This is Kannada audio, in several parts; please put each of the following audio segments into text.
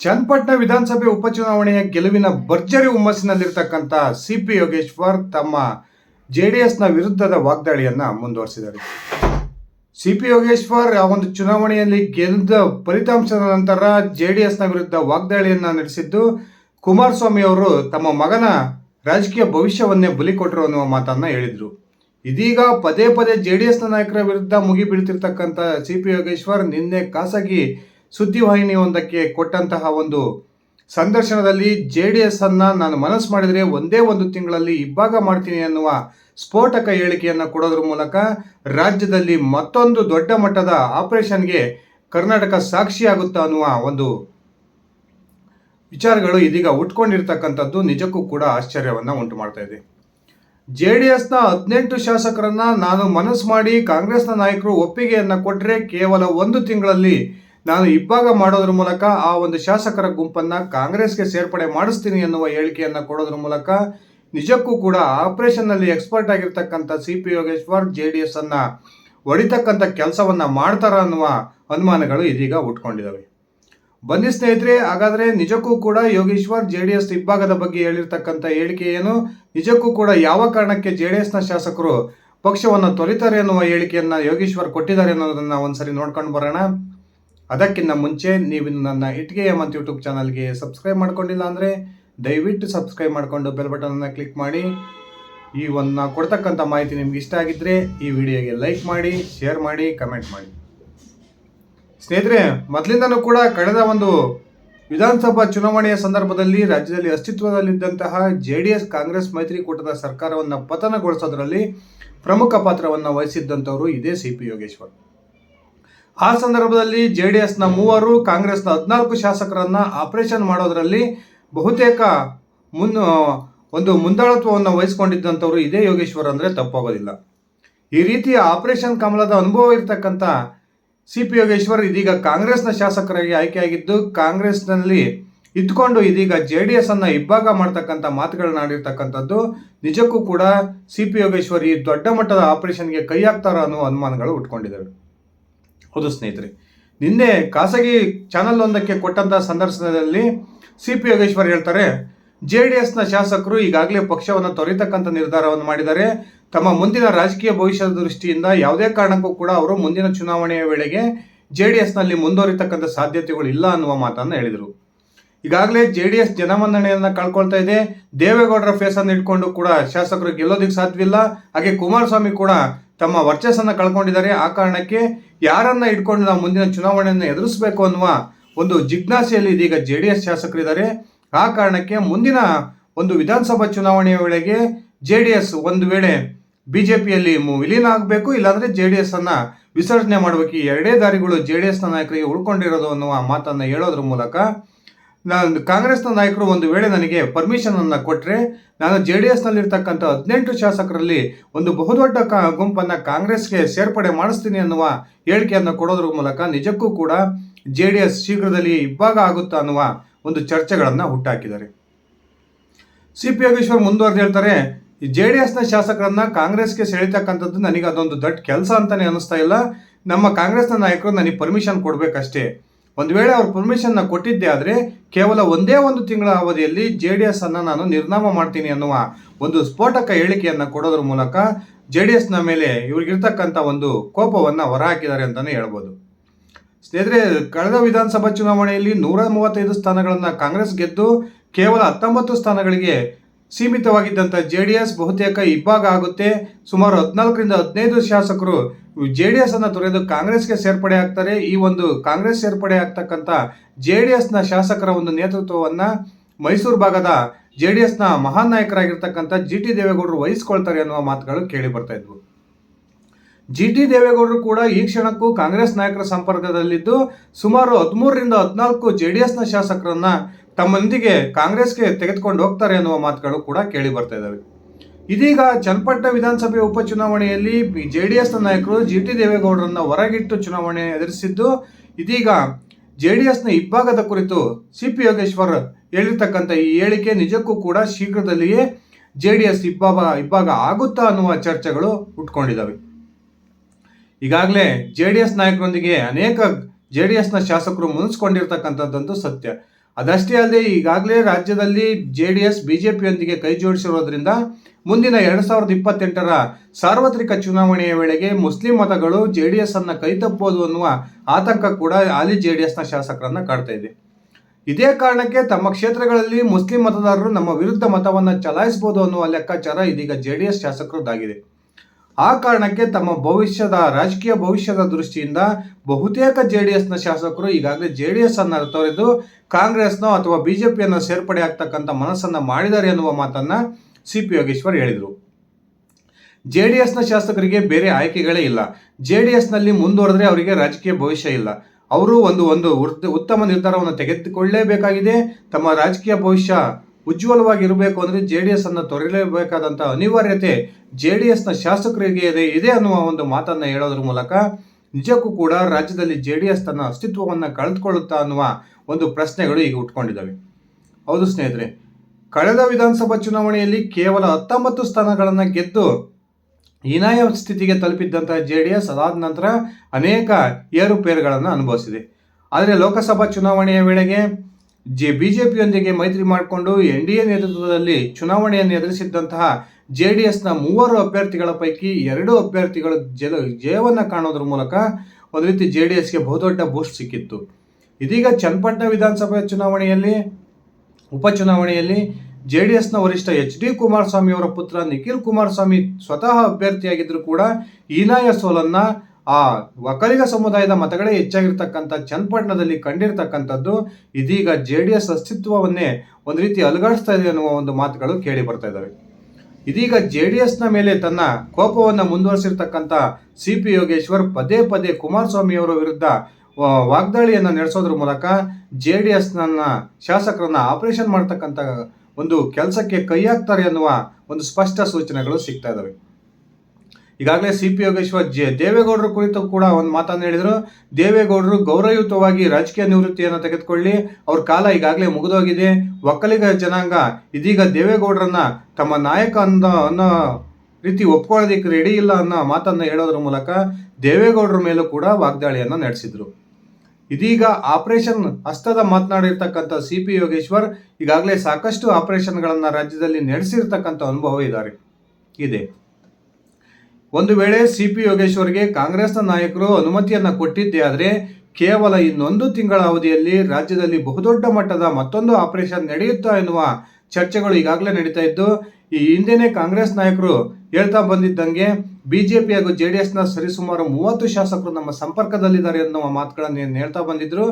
ಚನ್ನಪಟ್ಟಣ ವಿಧಾನಸಭೆ ಉಪಚುನಾವಣೆಯ ಗೆಲುವಿನ ಭರ್ಜರಿ ಹುಮ್ಮಸ್ಸಿನಲ್ಲಿರ್ತಕ್ಕಂಥ ಸಿ ಪಿ ಯೋಗೇಶ್ವರ್ ತಮ್ಮ ಜೆ ಡಿ ಎಸ್ನ ವಿರುದ್ಧದ ವಾಗ್ದಾಳಿಯನ್ನು ಮುಂದುವರಿಸಿದರು. ಸಿ ಪಿ ಯೋಗೇಶ್ವರ್ ಆ ಒಂದು ಚುನಾವಣೆಯಲ್ಲಿ ಗೆದ್ದ ಫಲಿತಾಂಶದ ನಂತರ ಜೆ ಡಿ ಎಸ್ನ ವಿರುದ್ಧ ವಾಗ್ದಾಳಿಯನ್ನು ನಡೆಸಿದ್ದು, ಕುಮಾರಸ್ವಾಮಿ ಅವರು ತಮ್ಮ ಮಗನ ರಾಜಕೀಯ ಭವಿಷ್ಯವನ್ನೇ ಬಲಿ ಕೊಟ್ಟರು ಅನ್ನುವ ಮಾತನ್ನ ಹೇಳಿದರು. ಇದೀಗ ಪದೇ ಪದೇ ಜೆ ಡಿ ಎಸ್ನ ನಾಯಕರ ವಿರುದ್ಧ ಮುಗಿಬೀಳ್ತಿರ್ತಕ್ಕಂಥ ಸಿ ಪಿ ಯೋಗೇಶ್ವರ್ ನಿನ್ನೆ ಖಾಸಗಿ ಸುದ್ದಿವಾಹಿನಿಯೊಂದಕ್ಕೆ ಕೊಟ್ಟಂತಹ ಒಂದು ಸಂದರ್ಶನದಲ್ಲಿ ಜೆ ಡಿ ಎಸ್ ಅನ್ನ ನಾನು ಮನಸ್ಸು ಮಾಡಿದರೆ ಒಂದೇ ಒಂದು ತಿಂಗಳಲ್ಲಿ ಇಬ್ಬಾಗ ಮಾಡ್ತೀನಿ ಅನ್ನುವ ಸ್ಫೋಟಕ ಹೇಳಿಕೆಯನ್ನು ಕೊಡೋದ್ರ ಮೂಲಕ ರಾಜ್ಯದಲ್ಲಿ ಮತ್ತೊಂದು ದೊಡ್ಡ ಮಟ್ಟದ ಆಪರೇಷನ್ಗೆ ಕರ್ನಾಟಕ ಸಾಕ್ಷಿಯಾಗುತ್ತಾ ಅನ್ನುವ ಒಂದು ವಿಚಾರಗಳು ಇದೀಗ ಉಟ್ಕೊಂಡಿರ್ತಕ್ಕಂಥದ್ದು ನಿಜಕ್ಕೂ ಕೂಡ ಆಶ್ಚರ್ಯವನ್ನು ಉಂಟು ಮಾಡ್ತಾ ಇದೆ. ಜೆ ಡಿ ಎಸ್ನ ಹದಿನೆಂಟು ಶಾಸಕರನ್ನು ನಾನು ಮನಸ್ಸು ಮಾಡಿ ಕಾಂಗ್ರೆಸ್ನ ನಾಯಕರು ಒಪ್ಪಿಗೆಯನ್ನ ಕೊಟ್ಟರೆ ಕೇವಲ ಒಂದು ತಿಂಗಳಲ್ಲಿ ನಾನು ಇಬ್ಬಾಗ ಮಾಡೋದ್ರ ಮೂಲಕ ಆ ಒಂದು ಶಾಸಕರ ಗುಂಪನ್ನ ಕಾಂಗ್ರೆಸ್ಗೆ ಸೇರ್ಪಡೆ ಮಾಡಿಸ್ತೀನಿ ಎನ್ನುವ ಹೇಳಿಕೆಯನ್ನು ಕೊಡೋದ್ರ ಮೂಲಕ ನಿಜಕ್ಕೂ ಕೂಡ ಆಪರೇಷನ್ನಲ್ಲಿ ಎಕ್ಸ್ಪರ್ಟ್ ಆಗಿರ್ತಕ್ಕಂಥ C P Yogeshwar, J D S ಅನ್ನ ಹೊಡಿತಕ್ಕಂಥ ಕೆಲಸವನ್ನ ಮಾಡ್ತಾರ ಅನ್ನುವ ಅನುಮಾನಗಳು ಇದೀಗ ಉಟ್ಕೊಂಡಿದ್ದಾವೆ ಬನ್ನಿ ಸ್ನೇಹಿತರೆ, ಹಾಗಾದ್ರೆ ನಿಜಕ್ಕೂ ಕೂಡ ಯೋಗೇಶ್ವರ್, ಜೆ ಡಿ ಎಸ್ ಇಬ್ಬಾಗದ ಬಗ್ಗೆ ಹೇಳಿರ್ತಕ್ಕಂಥ ಹೇಳಿಕೆ ಏನು? ನಿಜಕ್ಕೂ ಕೂಡ ಯಾವ ಕಾರಣಕ್ಕೆ ಜೆ ಡಿ ಎಸ್ನ ಶಾಸಕರು ಪಕ್ಷವನ್ನು ತೊಲಿತಾರೆ ಅನ್ನುವ ಹೇಳಿಕೆಯನ್ನು ಯೋಗೇಶ್ವರ್ ಕೊಟ್ಟಿದ್ದಾರೆ ಅನ್ನೋದನ್ನ ಒಂದ್ಸರಿ ನೋಡ್ಕೊಂಡು ಬರೋಣ. ಅದಕ್ಕಿಂತ ಮುಂಚೆ ನೀವು ನನ್ನ ಇಟ್ಗೆ ಮತ್ತು ಯೂಟ್ಯೂಬ್ ಚಾನಲ್ಗೆ ಸಬ್ಸ್ಕ್ರೈಬ್ ಮಾಡ್ಕೊಂಡಿಲ್ಲ ಅಂದರೆ ದಯವಿಟ್ಟು ಸಬ್ಸ್ಕ್ರೈಬ್ ಮಾಡಿಕೊಂಡು ಬೆಲ್ ಬಟನನ್ನು ಕ್ಲಿಕ್ ಮಾಡಿ. ಈ ಒಂದು ನಾವು ಕೊಡ್ತಕ್ಕಂಥ ಮಾಹಿತಿ ನಿಮ್ಗೆ ಇಷ್ಟ ಆಗಿದ್ದರೆ ಈ ವಿಡಿಯೋಗೆ ಲೈಕ್ ಮಾಡಿ ಶೇರ್ ಮಾಡಿ ಕಮೆಂಟ್ ಮಾಡಿ. ಸ್ನೇಹಿತರೆ, ಮೊದಲಿಂದನೂ ಕೂಡ ಕಳೆದ ಒಂದು ವಿಧಾನಸಭಾ ಚುನಾವಣೆಯ ಸಂದರ್ಭದಲ್ಲಿ ರಾಜ್ಯದಲ್ಲಿ ಅಸ್ತಿತ್ವದಲ್ಲಿದ್ದಂತಹ ಜೆ ಡಿ ಎಸ್ ಕಾಂಗ್ರೆಸ್ ಮೈತ್ರಿಕೂಟದ ಸರ್ಕಾರವನ್ನು ಪತನಗೊಳಿಸೋದ್ರಲ್ಲಿ ಪ್ರಮುಖ ಪಾತ್ರವನ್ನು ವಹಿಸಿದ್ದಂಥವರು ಇದೇ ಸಿ ಪಿ ಯೋಗೇಶ್ವರ್. ಆ ಸಂದರ್ಭದಲ್ಲಿ ಜೆ ಡಿ ಎಸ್ನ ಮೂವರು, ಕಾಂಗ್ರೆಸ್ನ ಹದಿನಾಲ್ಕು ಶಾಸಕರನ್ನ ಆಪರೇಷನ್ ಮಾಡೋದರಲ್ಲಿ ಬಹುತೇಕ ಮುನ್, ಒಂದು ಮುಂದಾಳತ್ವವನ್ನು ವಹಿಸಿಕೊಂಡಿದ್ದಂಥವ್ರು ಇದೇ ಯೋಗೇಶ್ವರ್ ಅಂದರೆ ತಪ್ಪಾಗೋದಿಲ್ಲ. ಈ ರೀತಿಯ ಆಪರೇಷನ್ ಕಮಲದ ಅನುಭವ ಇರತಕ್ಕಂಥ ಸಿ ಪಿ ಯೋಗೇಶ್ವರ್ ಇದೀಗ ಕಾಂಗ್ರೆಸ್ನ ಶಾಸಕರಾಗಿ ಆಯ್ಕೆಯಾಗಿದ್ದು, ಕಾಂಗ್ರೆಸ್ನಲ್ಲಿ ಇದ್ಕೊಂಡು ಇದೀಗ ಜೆ ಡಿ ಎಸ್ ಅನ್ನ ಇಬ್ಬಾಗ ಮಾಡ್ತಕ್ಕಂಥ ಮಾತುಗಳನ್ನ ಆಡಿರ್ತಕ್ಕಂಥದ್ದು ನಿಜಕ್ಕೂ ಕೂಡ ಸಿ ಪಿ ಯೋಗೇಶ್ವರ್ ಈ ದೊಡ್ಡ ಮಟ್ಟದ ಆಪರೇಷನ್ಗೆ ಕೈ ಹಾಕ್ತಾರ ಅನ್ನೋ ಅನುಮಾನಗಳು ಉಟ್ಕೊಂಡಿದ್ದಾವೆ. ಹೌದು ಸ್ನೇಹಿತರೆ. ನಿನ್ನೆ ಖಾಸಗಿ ಚಾನಲ್ ಒಂದಕ್ಕೆ ಕೊಟ್ಟಂತಹ ಸಂದರ್ಶನದಲ್ಲಿ ಸಿ ಪಿ ಯೋಗೇಶ್ವರ್ ಹೇಳ್ತಾರೆ, ಜೆ ಡಿ ಎಸ್ನ ಶಾಸಕರು ಈಗಾಗಲೇ ಪಕ್ಷವನ್ನು ತೊರೆತಕ್ಕಂಥ ನಿರ್ಧಾರವನ್ನು ಮಾಡಿದ್ದಾರೆ. ತಮ್ಮ ಮುಂದಿನ ರಾಜಕೀಯ ಭವಿಷ್ಯದ ದೃಷ್ಟಿಯಿಂದ ಯಾವುದೇ ಕಾರಣಕ್ಕೂ ಕೂಡ ಅವರು ಮುಂದಿನ ಚುನಾವಣೆಯ ವೇಳೆಗೆ ಜೆ ಡಿ ಎಸ್ನಲ್ಲಿ ಮುಂದುವರಿತಕ್ಕಂಥ ಸಾಧ್ಯತೆಗಳು ಇಲ್ಲ ಅನ್ನುವ ಮಾತನ್ನು ಹೇಳಿದರು. ಈಗಾಗಲೇ ಜೆ ಡಿ ಎಸ್ ಜನಮನ್ನಣೆಯನ್ನು ಕಳ್ಕೊಳ್ತಾ ಇದೆ. ದೇವೇಗೌಡರ ಫೇಸನ್ನು ಇಟ್ಕೊಂಡು ಕೂಡ ಶಾಸಕರು ಗೆಲ್ಲೋದಿಕ್ಕೆ ಸಾಧ್ಯವಿಲ್ಲ. ಹಾಗೆ ಕುಮಾರಸ್ವಾಮಿ ಕೂಡ ತಮ್ಮ ವರ್ಚಸ್ಸನ್ನು ಕಳ್ಕೊಂಡಿದ್ದಾರೆ. ಆ ಕಾರಣಕ್ಕೆ ಯಾರನ್ನ ಇಟ್ಕೊಂಡು ನಾವು ಮುಂದಿನ ಚುನಾವಣೆಯನ್ನು ಎದುರಿಸಬೇಕು ಅನ್ನುವ ಒಂದು ಜಿಜ್ಞಾಸೆಯಲ್ಲಿ ಇದೀಗ ಜೆ ಡಿ ಎಸ್ ಶಾಸಕರಿದ್ದಾರೆ. ಆ ಕಾರಣಕ್ಕೆ ಮುಂದಿನ ಒಂದು ವಿಧಾನಸಭಾ ಚುನಾವಣೆಯ ವೇಳೆಗೆ ಜೆ ಡಿ ಎಸ್ ಒಂದು ವೇಳೆ ಬಿಜೆಪಿಯಲ್ಲಿ ವಿಲೀನ ಆಗಬೇಕು, ಇಲ್ಲಾಂದ್ರೆ ಜೆ ಡಿ ಎಸ್ ಅನ್ನ ವಿಸರ್ಜನೆ ಮಾಡಬೇಕು ಈ ಎರಡೇ ದಾರಿಗಳು ಜೆ ಡಿ ಎಸ್ನ ನಾಯಕರಿಗೆ ಉಳ್ಕೊಂಡಿರೋದು ಅನ್ನುವ ಮಾತನ್ನ ಹೇಳೋದ್ರ ಮೂಲಕ ನಾನು ಕಾಂಗ್ರೆಸ್ನ ನಾಯಕರು ಒಂದು ವೇಳೆ ನನಗೆ ಪರ್ಮಿಷನನ್ನು ಕೊಟ್ಟರೆ ನಾನು ಜೆ ಡಿ ಎಸ್ನಲ್ಲಿರ್ತಕ್ಕಂಥ ಹದಿನೆಂಟು ಶಾಸಕರಲ್ಲಿ ಒಂದು ಬಹುದೊಡ್ಡ ಕಾ, ಗುಂಪನ್ನು ಕಾಂಗ್ರೆಸ್ಗೆ ಸೇರ್ಪಡೆ ಮಾಡಿಸ್ತೀನಿ ಅನ್ನುವ ಹೇಳಿಕೆಯನ್ನು ಕೊಡೋದ್ರ ಮೂಲಕ ನಿಜಕ್ಕೂ ಕೂಡ ಜೆ ಡಿ ಎಸ್ ಶೀಘ್ರದಲ್ಲಿ ಇಬ್ಬಾಗ ಆಗುತ್ತಾ ಅನ್ನುವ ಒಂದು ಚರ್ಚೆಗಳನ್ನು ಹುಟ್ಟಾಕಿದ್ದಾರೆ. ಸಿ ಪಿ ಯೋಗೇಶ್ವರ್ ಮುಂದುವರೆದು ಹೇಳ್ತಾರೆ ಜೆ ಡಿ ಎಸ್ನ ಶಾಸಕರನ್ನು ಕಾಂಗ್ರೆಸ್ಗೆ ಸೆಳಿತಕ್ಕಂಥದ್ದು ನನಗೆ ಅದೊಂದು ದೊಡ್ಡ ಕೆಲಸ ಅಂತಲೇ ಅನಿಸ್ತಾ ಇಲ್ಲ. ನಮ್ಮ ಕಾಂಗ್ರೆಸ್ನ ನಾಯಕರು ನನಗೆ ಪರ್ಮಿಷನ್ ಕೊಡಬೇಕಷ್ಟೇ. ಒಂದು ವೇಳೆ ಅವ್ರು ಪರ್ಮಿಷನ್ನ ಕೊಟ್ಟಿದ್ದೆ ಆದರೆ ಕೇವಲ ಒಂದೇ ಒಂದು ತಿಂಗಳ ಅವಧಿಯಲ್ಲಿ ಜೆ ಡಿ ಎಸ್ ಅನ್ನು ನಾನು ನಿರ್ನಾಮ ಮಾಡ್ತೀನಿ ಅನ್ನುವ ಒಂದು ಸ್ಫೋಟಕ ಹೇಳಿಕೆಯನ್ನು ಕೊಡೋದ್ರ ಮೂಲಕ ಜೆ ಡಿ ಎಸ್ನ ಮೇಲೆ ಇವ್ರಿಗಿರ್ತಕ್ಕಂಥ ಒಂದು ಕೋಪವನ್ನು ಹೊರಹಾಕಿದ್ದಾರೆ ಅಂತಲೇ ಹೇಳ್ಬೋದು. ಸ್ನೇಹಿತರೆ, ಕಳೆದ ವಿಧಾನಸಭಾ ಚುನಾವಣೆಯಲ್ಲಿ ನೂರ ಮೂವತ್ತೈದು ಸ್ಥಾನಗಳನ್ನು ಕಾಂಗ್ರೆಸ್ ಗೆದ್ದು ಕೇವಲ ಹತ್ತೊಂಬತ್ತು ಸ್ಥಾನಗಳಿಗೆ ಸೀಮಿತವಾಗಿದ್ದಂಥ ಜೆ ಡಿ ಎಸ್ ಬಹುತೇಕ ಇಬ್ಬಾಗ ಆಗುತ್ತೆ. ಸುಮಾರು ಹದಿನಾಲ್ಕರಿಂದ ಹದಿನೈದು ಶಾಸಕರು ಜೆ ಡಿ ಎಸ್ ಅನ್ನು ತೊರೆದು ಕಾಂಗ್ರೆಸ್ಗೆ ಸೇರ್ಪಡೆ ಆಗ್ತಾರೆ. ಈ ಒಂದು ಕಾಂಗ್ರೆಸ್ ಸೇರ್ಪಡೆ ಆಗ್ತಕ್ಕಂಥ ಜೆ ಡಿ ಎಸ್ನ ಶಾಸಕರ ಒಂದು ನೇತೃತ್ವವನ್ನು ಮೈಸೂರು ಭಾಗದ ಜೆ ಡಿ ಎಸ್ನ ಮಹಾನ್ ನಾಯಕರಾಗಿರ್ತಕ್ಕಂಥ ಜಿ ಟಿ ದೇವೇಗೌಡರು ವಹಿಸ್ಕೊಳ್ತಾರೆ ಅನ್ನುವ ಮಾತುಗಳು ಕೇಳಿ ಬರ್ತಾ ಇದ್ವು. ಜಿ ಟಿ ದೇವೇಗೌಡರು ಕೂಡ ಈ ಕ್ಷಣಕ್ಕೂ ಕಾಂಗ್ರೆಸ್ ನಾಯಕರ ಸಂಪರ್ಕದಲ್ಲಿದ್ದು ಸುಮಾರು ಹದಿಮೂರರಿಂದ ಹದಿನಾಲ್ಕು ಜೆ ಡಿ ಎಸ್ನ ಶಾಸಕರನ್ನ ತಮ್ಮೊಂದಿಗೆ ಕಾಂಗ್ರೆಸ್ಗೆ ತೆಗೆದುಕೊಂಡು ಹೋಗ್ತಾರೆ ಅನ್ನುವ ಮಾತುಗಳು ಕೂಡ ಕೇಳಿ ಬರ್ತಾ ಇದ್ದಾವೆ. ಇದೀಗ ಚನ್ನಪಟ್ಟಣ ವಿಧಾನಸಭೆ ಉಪಚುನಾವಣೆಯಲ್ಲಿ ಜೆ ಡಿ ಎಸ್ನ ನಾಯಕರು ಜಿ ಟಿ ದೇವೇಗೌಡರನ್ನ ಹೊರಗಿಟ್ಟು ಚುನಾವಣೆ ಎದುರಿಸಿದ್ದು, ಇದೀಗ ಜೆ ಡಿ ಎಸ್ನ ಇಬ್ಬಾಗದ ಕುರಿತು ಸಿ ಪಿ ಯೋಗೇಶ್ವರ್ ಹೇಳಿರ್ತಕ್ಕಂಥ ಈ ಹೇಳಿಕೆ ನಿಜಕ್ಕೂ ಕೂಡ ಶೀಘ್ರದಲ್ಲಿಯೇ ಜೆ ಡಿ ಎಸ್ ಇಬ್ಬಾಗ ಇಬ್ಬಾಗ ಆಗುತ್ತಾ ಅನ್ನುವ ಚರ್ಚೆಗಳು ಹುಟ್ಕೊಂಡಿದ್ದಾವೆ ಈಗಾಗಲೇ ಜೆ ಡಿ ಎಸ್ ನಾಯಕರೊಂದಿಗೆ ಅನೇಕ ಜೆ ಡಿ ಎಸ್ನ ಶಾಸಕರು ಮುನಿಸ್ಕೊಂಡಿರ್ತಕ್ಕಂಥದ್ದಂತೂ ಸತ್ಯ. ಅದಷ್ಟೇ ಅಲ್ಲದೆ ಈಗಾಗಲೇ ರಾಜ್ಯದಲ್ಲಿ ಜೆ ಡಿ ಎಸ್ ಬಿಜೆಪಿಯೊಂದಿಗೆ ಕೈ ಜೋಡಿಸಿರೋದ್ರಿಂದ ಮುಂದಿನ ಎರಡು ಸಾವಿರದ ಇಪ್ಪತ್ತೆಂಟರ ಸಾರ್ವತ್ರಿಕ ಚುನಾವಣೆಯ ವೇಳೆಗೆ ಮುಸ್ಲಿಂ ಮತಗಳು ಜೆ ಡಿ ಎಸ್ ಅನ್ನ ಕೈತಪ್ಪೋದು ಅನ್ನುವ ಆತಂಕ ಕೂಡ ಹಾಲಿ ಜೆ ಡಿ ಎಸ್ನ ಶಾಸಕರನ್ನ ಕಾಡ್ತಾ ಇದೆ. ಇದೇ ಕಾರಣಕ್ಕೆ ತಮ್ಮ ಕ್ಷೇತ್ರಗಳಲ್ಲಿ ಮುಸ್ಲಿಂ ಮತದಾರರು ನಮ್ಮ ವಿರುದ್ಧ ಮತವನ್ನು ಚಲಾಯಿಸಬಹುದು ಅನ್ನುವ ಲೆಕ್ಕಾಚಾರ ಇದೀಗ ಜೆ ಡಿ ಎಸ್ ಶಾಸಕರದ್ದಾಗಿದೆ. ಆ ಕಾರಣಕ್ಕೆ ತಮ್ಮ ಭವಿಷ್ಯದ, ರಾಜಕೀಯ ಭವಿಷ್ಯದ ದೃಷ್ಟಿಯಿಂದ ಬಹುತೇಕ ಜೆ ಡಿ ಎಸ್ನ ಶಾಸಕರು ಈಗಾಗಲೇ ಜೆ ಡಿ ಎಸ್ ಅನ್ನು ತೊರೆದು ಕಾಂಗ್ರೆಸ್ನ ಅಥವಾ ಬಿಜೆಪಿಯನ್ನು ಸೇರ್ಪಡೆ ಆಗ್ತಕ್ಕಂಥ ಮನಸ್ಸನ್ನು ಮಾಡಿದ್ದಾರೆ ಎನ್ನುವ ಮಾತನ್ನ ಸಿ ಪಿ ಯೋಗೇಶ್ವರ್ ಹೇಳಿದರು. ಜೆ ಡಿ ಎಸ್ನ ಶಾಸಕರಿಗೆ ಬೇರೆ ಆಯ್ಕೆಗಳೇ ಇಲ್ಲ. ಜೆ ಡಿ ಎಸ್ನಲ್ಲಿ ಮುಂದುವರೆದ್ರೆ ಅವರಿಗೆ ರಾಜಕೀಯ ಭವಿಷ್ಯ ಇಲ್ಲ. ಅವರು ಒಂದು ಒಂದು ಉತ್ತಮ ನಿರ್ಧಾರವನ್ನು ತೆಗೆದುಕೊಳ್ಳಲೇಬೇಕಾಗಿದೆ ತಮ್ಮ ರಾಜಕೀಯ ಭವಿಷ್ಯ ಉಜ್ವಲವಾಗಿರಬೇಕು ಅಂದರೆ ಜೆ ಡಿ ಎಸ್ ಅನ್ನು ತೊರೆಯಲೇಬೇಕಾದಂಥ ಅನಿವಾರ್ಯತೆ ಜೆ ಡಿ ಎಸ್ನ ಶಾಸಕರಿಗೆ ಇದೆ ಇದೆ ಅನ್ನುವ ಒಂದು ಮಾತನ್ನು ಹೇಳೋದ್ರ ಮೂಲಕ ನಿಜಕ್ಕೂ ಕೂಡ ರಾಜ್ಯದಲ್ಲಿ ಜೆ ಡಿ ಎಸ್ ತನ್ನ ಅಸ್ತಿತ್ವವನ್ನು ಕಳೆದುಕೊಳ್ಳುತ್ತಾ ಅನ್ನುವ ಒಂದು ಪ್ರಶ್ನೆಗಳು ಈಗ ಉಟ್ಕೊಂಡಿದ್ದಾವೆ. ಹೌದು ಸ್ನೇಹಿತರೆ, ಕಳೆದ ವಿಧಾನಸಭಾ ಚುನಾವಣೆಯಲ್ಲಿ ಕೇವಲ ಹತ್ತೊಂಬತ್ತು ಸ್ಥಾನಗಳನ್ನು ಗೆದ್ದು ಹೀನಾಯ ಸ್ಥಿತಿಗೆ ತಲುಪಿದ್ದಂತಹ ಜೆ ಡಿ ಎಸ್ ಅದಾದ ನಂತರ ಅನೇಕ ಏರುಪೇರುಗಳನ್ನು ಅನುಭವಿಸಿದೆ. ಆದರೆ ಲೋಕಸಭಾ ಚುನಾವಣೆಯ ವೇಳೆಗೆ ಜೆ ಬಿಜೆಪಿಯೊಂದಿಗೆ ಮೈತ್ರಿ ಮಾಡಿಕೊಂಡು ಎನ್ ಡಿ ಎ ನೇತೃತ್ವದಲ್ಲಿ ಚುನಾವಣೆಯನ್ನು ಎದುರಿಸಿದ್ದಂತಹ ಜೆ ಡಿ ಎಸ್ನ ಮೂವರು ಅಭ್ಯರ್ಥಿಗಳ ಪೈಕಿ ಎರಡು ಅಭ್ಯರ್ಥಿಗಳು ಜಲ ಜಯವನ್ನು ಕಾಣೋದ್ರ ಮೂಲಕ ಒಂದು ರೀತಿ ಜೆ ಡಿ ಎಸ್ಗೆ ಬಹುದೊಡ್ಡ ಬೂಸ್ಟ್ ಸಿಕ್ಕಿತ್ತು. ಇದೀಗ ಚನ್ನಪಟ್ಟಣ ವಿಧಾನಸಭೆ ಚುನಾವಣೆಯಲ್ಲಿ, ಉಪಚುನಾವಣೆಯಲ್ಲಿ ಜೆ ಡಿ ಎಸ್ನ ವರಿಷ್ಠ ಎಚ್ ಡಿ ಕುಮಾರಸ್ವಾಮಿ ಅವರ ಪುತ್ರ ನಿಖಿಲ್ ಕುಮಾರಸ್ವಾಮಿ ಸ್ವತಃ ಅಭ್ಯರ್ಥಿಯಾಗಿದ್ದರೂ ಕೂಡ ಹೀನಾಯ ಸೋಲನ್ನ ಆ ಒಕ್ಕಲಿಗ ಸಮುದಾಯದ ಮತಗಳೇ ಹೆಚ್ಚಾಗಿರ್ತಕ್ಕಂಥ ಚನ್ನಪಟ್ಟಣದಲ್ಲಿ ಕಂಡಿರ್ತಕ್ಕಂಥದ್ದು, ಇದೀಗ ಜೆ ಡಿ ಎಸ್ ಅಸ್ತಿತ್ವವನ್ನೇ ಒಂದು ರೀತಿ ಅಲುಗಾಡಿಸ್ತಾ ಇದೆ ಅನ್ನುವ ಒಂದು ಮಾತುಗಳು ಕೇಳಿ ಬರ್ತಾ ಇದ್ದಾವೆ ಇದೀಗ ಜೆ ಡಿ ಎಸ್ನ ಮೇಲೆ ತನ್ನ ಕೋಪವನ್ನು ಮುಂದುವರಿಸಿರ್ತಕ್ಕಂಥ ಸಿ ಪಿ ಯೋಗೇಶ್ವರ್ ಪದೇ ಪದೇ ಕುಮಾರಸ್ವಾಮಿ ಅವರ ವಿರುದ್ಧ ವಾಗ್ದಾಳಿಯನ್ನು ನಡೆಸೋದ್ರ ಮೂಲಕ ಜೆ ಡಿ ಎಸ್ನ ಶಾಸಕರನ್ನ ಆಪರೇಷನ್ ಮಾಡ್ತಕ್ಕಂಥ ಒಂದು ಕೆಲಸಕ್ಕೆ ಕೈ ಹಾಕ್ತಾರೆ ಅನ್ನುವ ಒಂದು ಸ್ಪಷ್ಟ ಸೂಚನೆಗಳು ಸಿಗ್ತಾ ಇದ್ದಾವೆ ಈಗಾಗಲೇ ಸಿ ಪಿ ಯೋಗೇಶ್ವರ್ ಜೆ ದೇವೇಗೌಡರ ಕುರಿತು ಕೂಡ ಒಂದು ಮಾತನ್ನು ಹೇಳಿದರು. ದೇವೇಗೌಡರು ಗೌರವಯುತವಾಗಿ ರಾಜಕೀಯ ನಿವೃತ್ತಿಯನ್ನು ತೆಗೆದುಕೊಳ್ಳಿ. ಅವ್ರ ಕಾಲ ಈಗಾಗಲೇ ಮುಗಿದೋಗಿದೆ. ಒಕ್ಕಲಿಗ ಜನಾಂಗ ಇದೀಗ ದೇವೇಗೌಡರನ್ನ ತಮ್ಮ ನಾಯಕ ಅನ್ನೋ ಅನ್ನೋ ರೀತಿ ಒಪ್ಕೊಳ್ಳೋದಕ್ಕೆ ರೆಡಿ ಇಲ್ಲ ಅನ್ನೋ ಮಾತನ್ನು ಹೇಳೋದ್ರ ಮೂಲಕ ದೇವೇಗೌಡರ ಮೇಲೂ ಕೂಡ ವಾಗ್ದಾಳಿಯನ್ನು ನಡೆಸಿದ್ರು. ಇದೀಗ ಆಪರೇಷನ್ ಹಸ್ತದ ಮಾತನಾಡಿರ್ತಕ್ಕಂಥ ಸಿ ಪಿ ಯೋಗೇಶ್ವರ್ ಈಗಾಗಲೇ ಸಾಕಷ್ಟು ಆಪರೇಷನ್ಗಳನ್ನು ರಾಜ್ಯದಲ್ಲಿ ನಡೆಸಿರ್ತಕ್ಕಂಥ ಅನುಭವ ಇದ್ದಾರೆ ಇದೆ. ಒಂದು ವೇಳೆ ಸಿ ಪಿ ಯೋಗೇಶ್ವರ್ಗೆ ಕಾಂಗ್ರೆಸ್ನ ನಾಯಕರು ಅನುಮತಿಯನ್ನ ಕೊಟ್ಟಿದ್ದೇ ಆದರೆ ಕೇವಲ ಇನ್ನೊಂದು ತಿಂಗಳ ಅವಧಿಯಲ್ಲಿ ರಾಜ್ಯದಲ್ಲಿ ಬಹುದೊಡ್ಡ ಮಟ್ಟದ ಮತ್ತೊಂದು ಆಪರೇಷನ್ ನಡೆಯುತ್ತಾ ಎನ್ನುವ ಚರ್ಚೆಗಳು ಈಗಾಗಲೇ ನಡೀತಾ ಇದ್ದು, ಈ ಹಿಂದೆನೇ ಕಾಂಗ್ರೆಸ್ ನಾಯಕರು ಹೇಳ್ತಾ ಬಂದಿದ್ದಂಗೆ ಬಿಜೆಪಿ ಹಾಗೂ ಜೆ ಡಿ ಎಸ್ನ ಸರಿಸುಮಾರು ಮೂವತ್ತು ಶಾಸಕರು ನಮ್ಮ ಸಂಪರ್ಕದಲ್ಲಿದ್ದಾರೆ ಎನ್ನುವ ಮಾತುಗಳನ್ನು ಹೇಳ್ತಾ ಬಂದಿದ್ರು.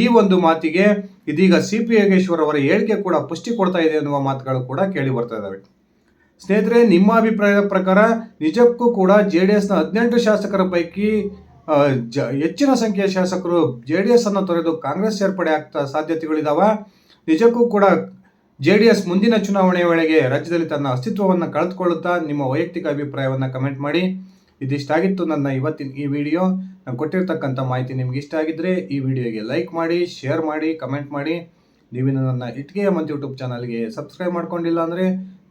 ಈ ಒಂದು ಮಾತಿಗೆ ಇದೀಗ ಸಿ ಪಿ ಯೋಗೇಶ್ವರ್ ಅವರ ಹೇಳಿಕೆ ಕೂಡ ಪುಷ್ಟಿ ಕೊಡ್ತಾ ಇದೆ ಎನ್ನುವ ಮಾತುಗಳು ಕೂಡ ಕೇಳಿ ಬರ್ತಾ ಇದ್ದಾವೆ. ಸ್ನೇಹಿತರೆ, ನಿಮ್ಮ ಅಭಿಪ್ರಾಯದ ಪ್ರಕಾರ ನಿಜಕ್ಕೂ ಕೂಡ ಜೆ ಡಿ ಎಸ್ನ ಹದಿನೆಂಟು ಶಾಸಕರ ಪೈಕಿ ಜ, ಹೆಚ್ಚಿನ ಸಂಖ್ಯೆಯ ಶಾಸಕರು ಜೆ ಡಿ ಎಸ್ ಅನ್ನು ತೊರೆದು ಕಾಂಗ್ರೆಸ್ ಸೇರ್ಪಡೆ ಆಗ್ತಾ ಸಾಧ್ಯತೆಗಳಿದಾವ. ನಿಜಕ್ಕೂ ಕೂಡ ಜೆ ಡಿ ಎಸ್ ಮುಂದಿನ ಚುನಾವಣೆಯ ವೇಳೆಗೆ ರಾಜ್ಯದಲ್ಲಿ ತನ್ನ ಅಸ್ತಿತ್ವವನ್ನು ಕಳೆದುಕೊಳ್ಳುತ್ತಾ ನಿಮ್ಮ ವೈಯಕ್ತಿಕ ಅಭಿಪ್ರಾಯವನ್ನು ಕಮೆಂಟ್ ಮಾಡಿ. ಇದಿಷ್ಟಾಗಿತ್ತು ನನ್ನ ಇವತ್ತಿನ ಈ ವಿಡಿಯೋ. ನಾನು ಕೊಟ್ಟಿರ್ತಕ್ಕಂಥ ಮಾಹಿತಿ ನಿಮ್ಗೆ ಇಷ್ಟ ಆಗಿದ್ರೆ ಈ ವಿಡಿಯೋಗೆ ಲೈಕ್ ಮಾಡಿ, ಶೇರ್ ಮಾಡಿ, ಕಮೆಂಟ್ ಮಾಡಿ. ನೀವಿನ ನನ್ನ ಇಟ್ಗೆಯ ಮಂತ್ ಯೂಟ್ಯೂಬ್ ಚಾನಲ್ಗೆ ಸಬ್ಸ್ಕ್ರೈಬ್ ಮಾಡ್ಕೊಂಡಿಲ್ಲ ಅಂದರೆ